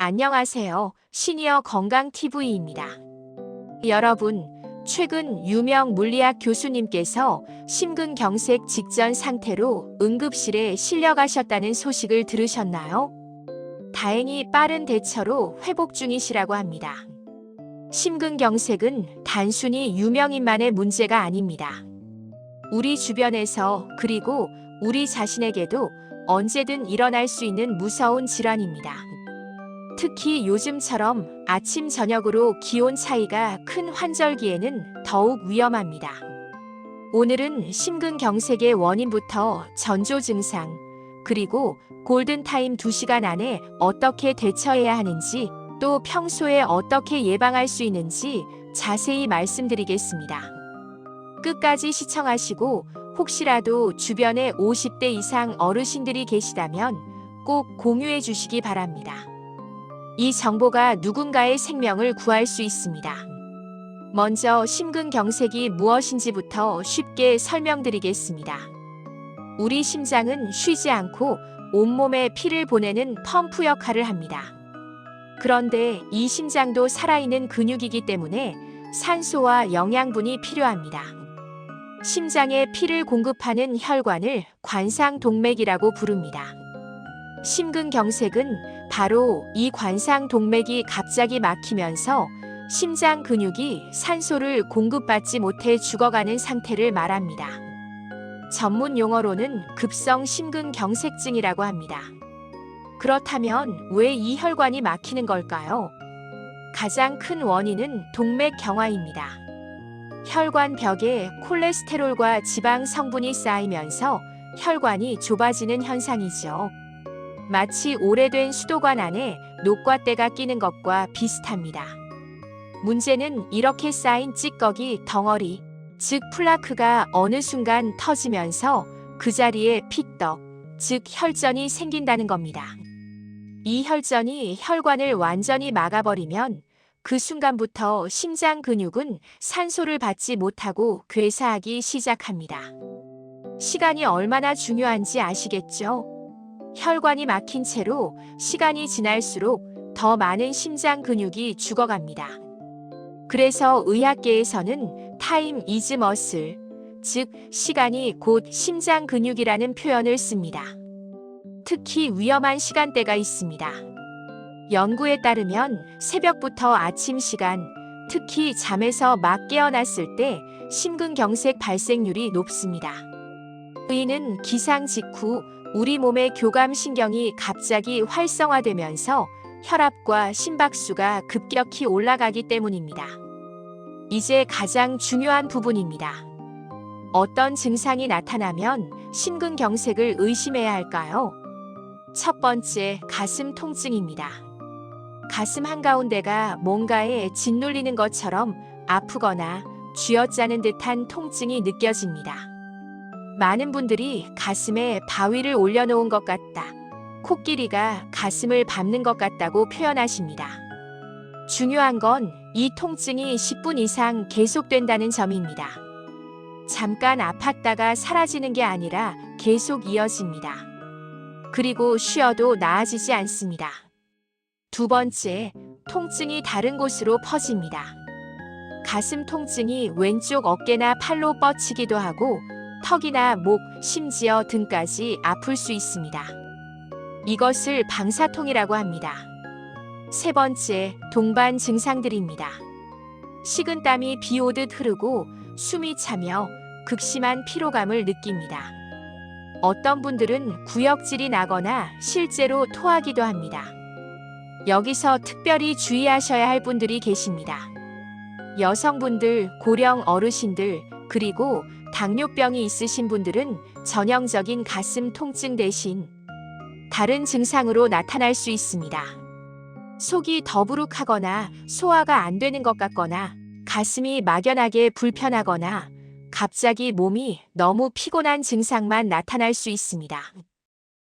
안녕하세요. 시니어 건강TV입니다. 여러분, 최근 유명 물리학 교수님께서 심근경색 직전 상태로 응급실에 실려가셨다는 소식을 들으셨나요? 다행히 빠른 대처로 회복 중이시라고 합니다. 심근경색은 단순히 유명인만의 문제가 아닙니다. 우리 주변에서 그리고 우리 자신에게도 언제든 일어날 수 있는 무서운 질환입니다. 특히 요즘처럼 아침, 저녁으로 기온 차이가 큰 환절기에는 더욱 위험합니다. 오늘은 심근경색의 원인부터 전조 증상, 그리고 골든타임 2시간 안에 어떻게 대처해야 하는지, 또 평소에 어떻게 예방할 수 있는지 자세히 말씀드리겠습니다. 끝까지 시청하시고 혹시라도 주변에 50대 이상 어르신들이 계시다면 꼭 공유해 주시기 바랍니다. 이 정보가 누군가의 생명을 구할 수 있습니다. 먼저 심근경색이 무엇인지부터 쉽게 설명드리겠습니다. 우리 심장은 쉬지 않고 온몸에 피를 보내는 펌프 역할을 합니다. 그런데 이 심장도 살아있는 근육이기 때문에 산소와 영양분이 필요합니다. 심장에 피를 공급하는 혈관을 관상동맥이라고 부릅니다. 심근경색은 바로 이 관상 동맥이 갑자기 막히면서 심장 근육이 산소를 공급받지 못해 죽어가는 상태를 말합니다. 전문 용어로는 급성 심근경색증이라고 합니다. 그렇다면 왜 이 혈관이 막히는 걸까요? 가장 큰 원인은 동맥 경화입니다. 혈관 벽에 콜레스테롤과 지방 성분이 쌓이면서 혈관이 좁아지는 현상이죠. 마치 오래된 수도관 안에 녹과때가 끼는 것과 비슷합니다. 문제는 이렇게 쌓인 찌꺼기 덩어리, 즉 플라크가 어느 순간 터지면서 그 자리에 픽덕, 즉 혈전이 생긴다는 겁니다. 이 혈전이 혈관을 완전히 막아버리면 그 순간부터 심장 근육은 산소를 받지 못하고 괴사하기 시작합니다. 시간이 얼마나 중요한지 아시겠죠? 혈관이 막힌 채로 시간이 지날수록 더 많은 심장 근육이 죽어갑니다. 그래서 의학계에서는 타임 이즈 머슬, 즉 시간이 곧 심장 근육이라는 표현을 씁니다. 특히 위험한 시간대가 있습니다. 연구에 따르면 새벽부터 아침 시간, 특히 잠에서 막 깨어났을 때 심근경색 발생률이 높습니다. 이는 기상 직후 우리 몸의 교감 신경이 갑자기 활성화되면서 혈압과 심박수가 급격히 올라가기 때문입니다. 이제 가장 중요한 부분입니다. 어떤 증상이 나타나면 심근경색을 의심해야 할까요? 첫 번째, 가슴 통증입니다. 가슴 한가운데가 뭔가에 짓눌리는 것처럼 아프거나 쥐어짜는 듯한 통증이 느껴집니다. 많은 분들이 가슴에 바위를 올려놓은 것 같다. 코끼리가 가슴을 밟는 것 같다고 표현하십니다. 중요한 건 이 통증이 10분 이상 계속된다는 점입니다. 잠깐 아팠다가 사라지는 게 아니라 계속 이어집니다. 그리고 쉬어도 나아지지 않습니다. 두 번째, 통증이 다른 곳으로 퍼집니다. 가슴 통증이 왼쪽 어깨나 팔로 뻗치기도 하고 턱이나 목, 심지어 등까지 아플 수 있습니다. 이것을 방사통이라고 합니다. 세 번째, 동반 증상들입니다. 식은 땀이 비 오듯 흐르고 숨이 차며 극심한 피로감을 느낍니다. 어떤 분들은 구역질이 나거나 실제로 토하기도 합니다. 여기서 특별히 주의하셔야 할 분들이 계십니다. 여성분들, 고령 어르신들, 그리고 당뇨병이 있으신 분들은 전형적인 가슴 통증 대신 다른 증상으로 나타날 수 있습니다. 속이 더부룩하거나 소화가 안 되는 것 같거나 가슴이 막연하게 불편하거나 갑자기 몸이 너무 피곤한 증상만 나타날 수 있습니다.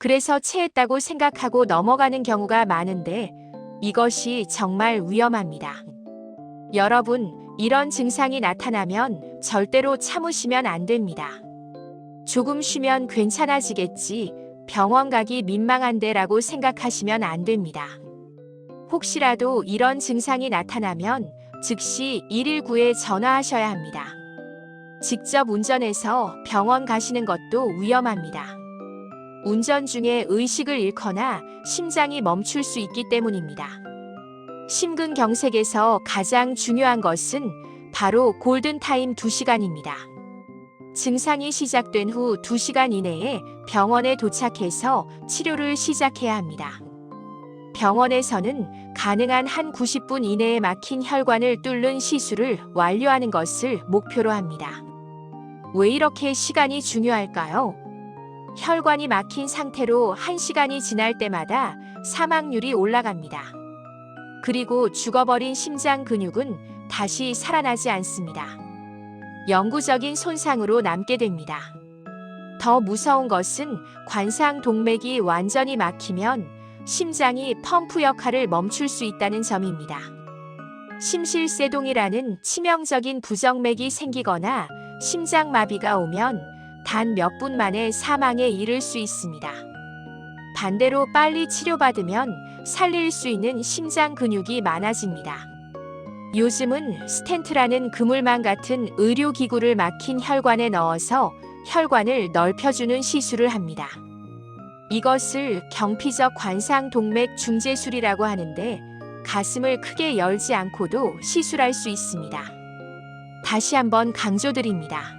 그래서 체했다고 생각하고 넘어가는 경우가 많은데 이것이 정말 위험합니다. 여러분, 이런 증상이 나타나면 절대로 참으시면 안 됩니다. 조금 쉬면 괜찮아지겠지, 병원 가기 민망한데 라고 생각하시면 안 됩니다. 혹시라도 이런 증상이 나타나면 즉시 119에 전화하셔야 합니다. 직접 운전해서 병원 가시는 것도 위험합니다. 운전 중에 의식을 잃거나 심장이 멈출 수 있기 때문입니다. 심근경색에서 가장 중요한 것은 바로 골든타임 2시간입니다. 증상이 시작된 후 2시간 이내에 병원에 도착해서 치료를 시작해야 합니다. 병원에서는 가능한 한 90분 이내에 막힌 혈관을 뚫는 시술을 완료하는 것을 목표로 합니다. 왜 이렇게 시간이 중요할까요? 혈관이 막힌 상태로 1시간이 지날 때마다 사망률이 올라갑니다. 그리고 죽어버린 심장 근육은 다시 살아나지 않습니다. 영구적인 손상으로 남게 됩니다. 더 무서운 것은 관상 동맥이 완전히 막히면 심장이 펌프 역할을 멈출 수 있다는 점입니다. 심실세동이라는 치명적인 부정맥이 생기거나 심장마비가 오면 단 몇 분 만에 사망에 이를 수 있습니다. 반대로 빨리 치료받으면 살릴 수 있는 심장 근육이 많아집니다. 요즘은 스텐트라는 그물망 같은 의료기구를 막힌 혈관에 넣어서 혈관을 넓혀주는 시술을 합니다. 이것을 경피적 관상 동맥 중재술이라고 하는데 가슴을 크게 열지 않고도 시술할 수 있습니다. 다시 한번 강조드립니다.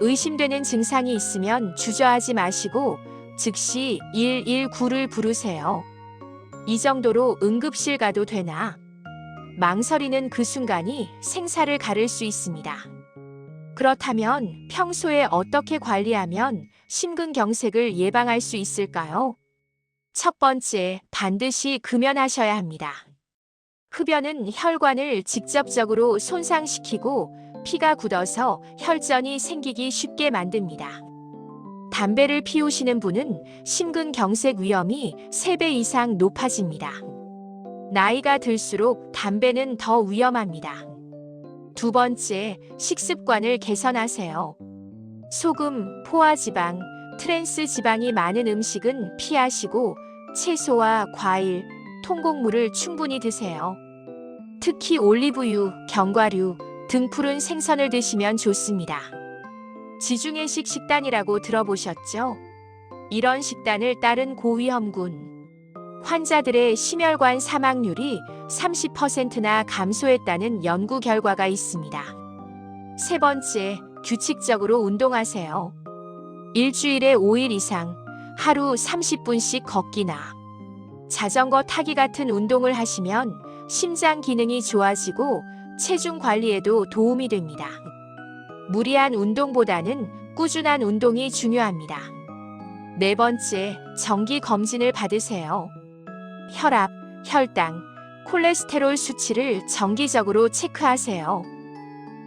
의심되는 증상이 있으면 주저하지 마시고 즉시 119를 부르세요. 이 정도로 응급실 가도 되나? 망설이는 그 순간이 생사를 가를 수 있습니다. 그렇다면 평소에 어떻게 관리하면 심근경색을 예방할 수 있을까요? 첫 번째, 반드시 금연하셔야 합니다. 흡연은 혈관을 직접적으로 손상시키고 피가 굳어서 혈전이 생기기 쉽게 만듭니다. 담배를 피우시는 분은 심근경색 위험이 3배 이상 높아집니다. 나이가 들수록 담배는 더 위험합니다. 두 번째, 식습관을 개선하세요. 소금, 포화지방, 트랜스 지방이 많은 음식은 피하시고 채소와 과일, 통곡물을 충분히 드세요. 특히 올리브유, 견과류, 등 푸른 생선을 드시면 좋습니다. 지중해식 식단이라고 들어보셨죠? 이런 식단을 따른 고위험군 환자들의 심혈관 사망률이 30%나 감소했다는 연구 결과가 있습니다. 세 번째, 규칙적으로 운동하세요. 일주일에 5일 이상 하루 30분씩 걷기나 자전거 타기 같은 운동을 하시면 심장 기능이 좋아지고 체중 관리에도 도움이 됩니다. 무리한 운동보다는 꾸준한 운동이 중요합니다. 네 번째, 정기 검진을 받으세요. 혈압, 혈당, 콜레스테롤 수치를 정기적으로 체크하세요.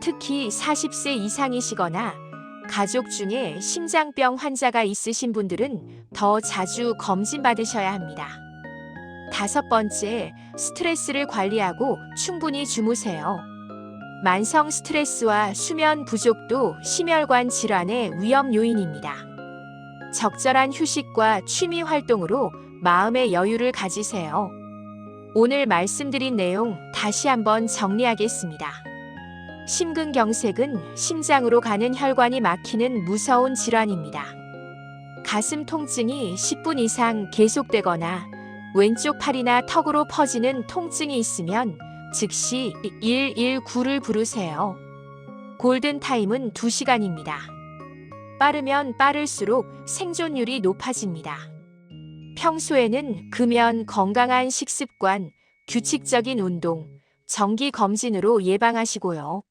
특히 40세 이상이시거나 가족 중에 심장병 환자가 있으신 분들은 더 자주 검진 받으셔야 합니다. 다섯 번째, 스트레스를 관리하고 충분히 주무세요. 만성 스트레스와 수면 부족도 심혈관 질환의 위험 요인입니다. 적절한 휴식과 취미 활동으로 마음의 여유를 가지세요. 오늘 말씀드린 내용 다시 한번 정리하겠습니다. 심근경색은 심장으로 가는 혈관이 막히는 무서운 질환입니다. 가슴 통증이 10분 이상 계속되거나 왼쪽 팔이나 턱으로 퍼지는 통증이 있으면 즉시 119를 부르세요. 골든타임은 2시간입니다. 빠르면 빠를수록 생존율이 높아집니다. 평소에는 금연, 건강한 식습관, 규칙적인 운동, 정기 검진으로 예방하시고요.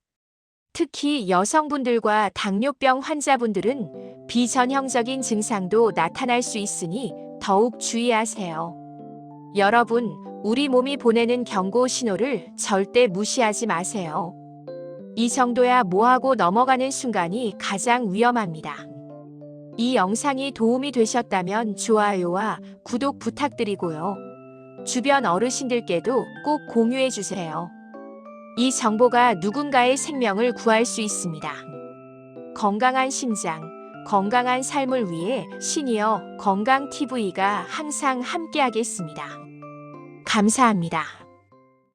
특히 여성분들과 당뇨병 환자분들은 비전형적인 증상도 나타날 수 있으니 더욱 주의하세요. 여러분, 우리 몸이 보내는 경고 신호를 절대 무시하지 마세요. 이 정도야 뭐하고 넘어가는 순간이 가장 위험합니다. 이 영상이 도움이 되셨다면 좋아요와 구독 부탁드리고요. 주변 어르신들께도 꼭 공유해 주세요. 이 정보가 누군가의 생명을 구할 수 있습니다. 건강한 심장, 건강한 삶을 위해 시니어 건강TV가 항상 함께하겠습니다. 감사합니다.